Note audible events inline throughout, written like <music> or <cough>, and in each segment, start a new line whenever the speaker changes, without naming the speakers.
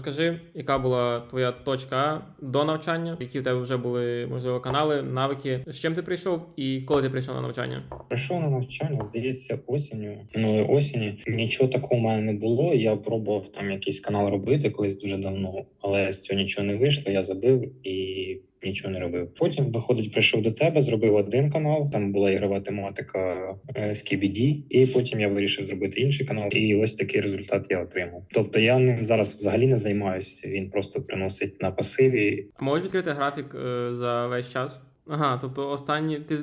Скажи, яка була твоя точка до навчання, які в тебе вже були можливо канали, навики. З чим ти прийшов і коли ти прийшов на навчання?
Прийшов на навчання, здається, осінню минулої осені. Нічого такого в мене не було. Я пробував там якийсь канал робити колись дуже давно, але з цього нічого не вийшло. Я забив і нічого не робив. Потім, виходить, прийшов до тебе, зробив один канал. Там була ігрова тематика е, з KBD, і потім я вирішив зробити інший канал. І ось такий результат я отримав. Тобто я ним зараз взагалі не займаюся. Він просто приносить на пасиві.
Можеш відкрити графік е, за весь час? Ага, тобто останні ти.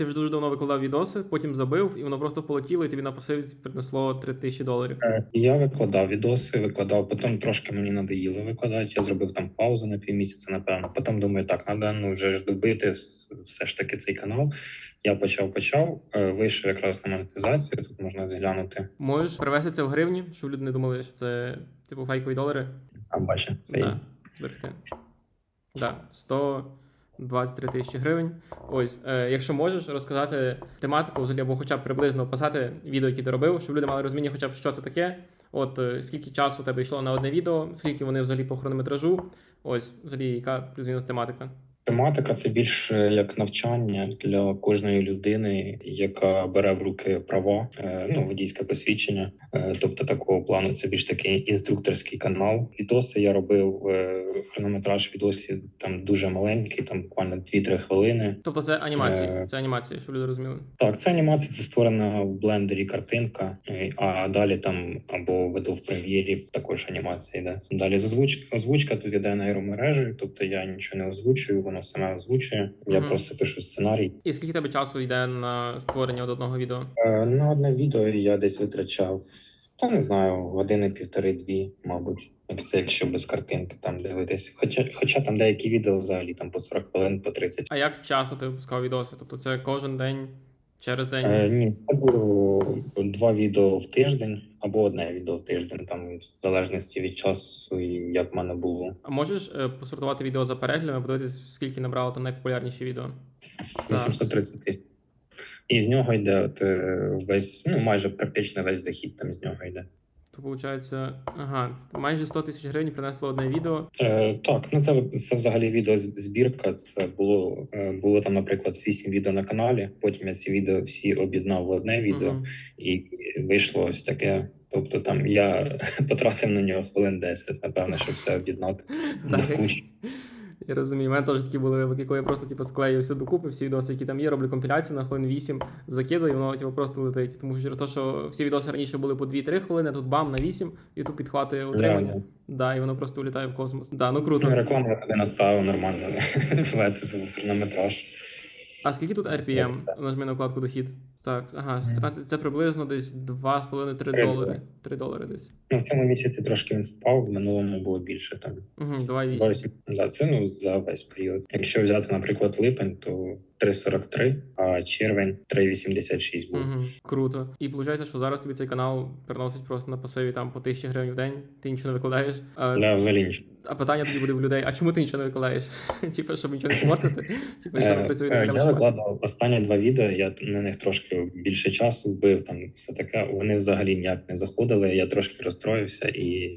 Ти вже дуже давно викладав відоси, потім забив, і воно просто полетіло, і тобі на пасивість принесло 3000 доларів.
Е, Я викладав відоси, викладав, потім трошки мені надоїло викладати. Я зробив там паузу на півмісяця, напевно. Потім думаю, так, треба ну, вже ж добити все ж таки цей канал. Я почав, почав, е, вийшов якраз на монетизацію. Тут можна зглянути.
Можеш перевести це в гривні, щоб люди не думали, що це типу фейкові долари.
А бачите, це.
Да, зберегти. Да, 123 тисячі гривень. Ось, е, якщо можеш розказати тематику, або хоча б приблизно описати відео, які ти робив, щоб люди мали розуміння, хоча б що це таке. От е, скільки часу у тебе йшло на одне відео, скільки вони взагалі по хронометражу. Ось, взагалі, яка плюс-мінус тематика.
Тематика це більше як навчання для кожної людини, яка бере в руки права, е, ну водійське посвідчення. Е, Тобто такого плану це більш такий інструкторський канал. Відоси я робив е, хронометраж відосів там дуже маленький, там буквально 2-3 хвилини.
Тобто це анімації,
Е.
це анімації, щоб люди розуміли.
Так, це анімація, це створена в блендері картинка, а далі там або веду в прем'єрі також анімація йде. Далі зазвуч... озвучка тут іде нейромережі, тобто я нічого не озвучую, воно саме озвучує. Я
Мгм.
просто пишу сценарій.
І скільки тебе часу йде на створення от одного відео?
Е, На одне відео я десь витрачав, та не знаю, години півтори-дві, мабуть. Як це якщо без картинки там дивитись. Хоча, хоча там деякі відео взагалі там по 40 хвилин, по 30.
А як часто ти випускав відоси? Тобто це кожен день, через день?
Е, ні, це було два відео в тиждень або одне відео в тиждень, там в залежності від часу і як в мене було.
А можеш е, посортувати відео за переглядами, подивитися, скільки набрало там найпопулярніші відео?
830 тисяч. І з нього йде от, е, весь, ну майже практично весь дохід там з нього йде.
То виходить, ага, майже 100 тисяч гривень принесло одне відео.
Е, так, ну це, це взагалі відео збірка. Це було, е, було там, наприклад, 8 відео на каналі. Потім я ці відео всі об'єднав в одне відео,
Мгм.
і вийшло ось таке. Тобто там я <laughs> потратив на нього хвилин 10, напевно, щоб все об'єднати. До кучі.
Я розумію. У мене теж такі були випадки, коли я просто типу, склею все докупи, всі відоси, які там є, роблю компіляцію на хвилин 8, закидую, і воно типу, просто летить. Тому що через те, що всі відоси раніше були по 2-3 хвилини, а тут бам на 8, і тут підхватує утримання.
Yeah.
Да, і воно просто улітає в космос. Да, ну круто.
Ну, рекламу я нормально в в хронометраж.
А скільки тут RPM? Нажми на вкладку дохід. Так, ага, 13, це приблизно десь 2,5-3
Три
долари. 3 долари десь.
Ну, в цьому місяці трошки він впав, в минулому було більше там.
Угу, 2,8.
8. Да, це ну за весь період. Якщо взяти, наприклад, липень, то 3,43, а червень 3,86 був.
Угу, круто. І виходить, що зараз тобі цей канал приносить просто на пасиві там по 1000 гривень в день, ти нічого не викладаєш. А,
Да, взагалі нічого.
А питання тоді буде в людей: а чому ти нічого не викладаєш? <laughs> Типу, щоб нічого не спортити? Типу, що не працює не
Я викладав останні два відео. Я на них трошки більше часу вбив. Там все таке. Вони взагалі ніяк не заходили. Я трошки розстроївся і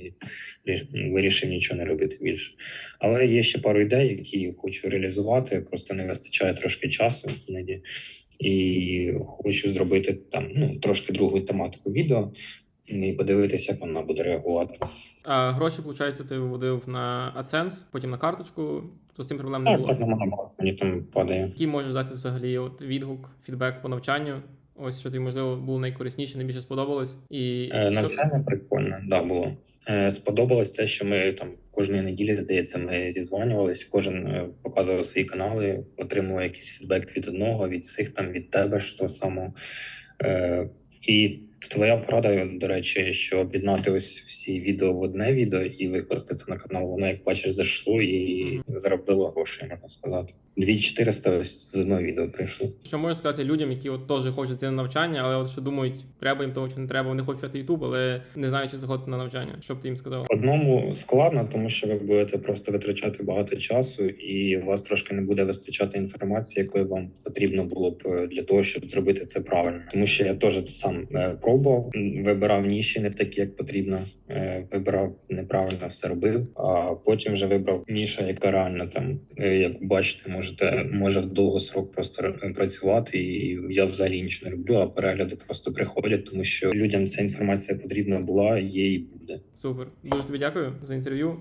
вирішив нічого не робити більше. Але є ще пару ідей, які хочу реалізувати. Просто не вистачає трошки часу іноді. І хочу зробити там ну трошки другу тематику відео і подивитися, як вона буде реагувати.
А гроші, виходить, ти вводив на AdSense, потім на карточку, то з цим проблем не
Так,
було.
так нормально, мені там падає.
Який можеш дати взагалі от відгук, фідбек по навчанню? Ось що тобі можливо було найкорисніше, найбільше сподобалось. І
Е,
що-
Навчання прикольне, да, було. Е, Сподобалось те, що ми там кожної неділі, здається, ми зізванювались, кожен е, показував свої канали, отримував якийсь фідбек від одного, від всіх там, від тебе ж то само. Е, І твоя порада, до речі, що об'єднати ось всі відео в одне відео і викласти це на канал, воно, як бачиш, зайшло і заробило грошей, можна сказати. 2400 ось з одного відео прийшло.
Що можеш сказати людям, які от теж хочуть йти на навчання, але от що думають, треба їм того чи не треба, вони хочуть Ютуб, але не знають, чи заходити на навчання. Що б ти їм сказав?
Одному складно, тому що ви будете просто витрачати багато часу, і у вас трошки не буде вистачати інформації, якої вам потрібно було б е, для того, щоб зробити це правильно. Тому що я теж сам е, пробував. вибирав ніші не такі, як потрібно. е, Вибирав неправильно все робив. А потім вже вибрав ніша, яка реально там, е, як бачите, можете може в довгосрок просто працювати. І я взагалі нічого не роблю, а перегляди просто приходять, тому що людям ця інформація потрібна була, є і буде.
Супер. Дуже тобі дякую за інтерв'ю.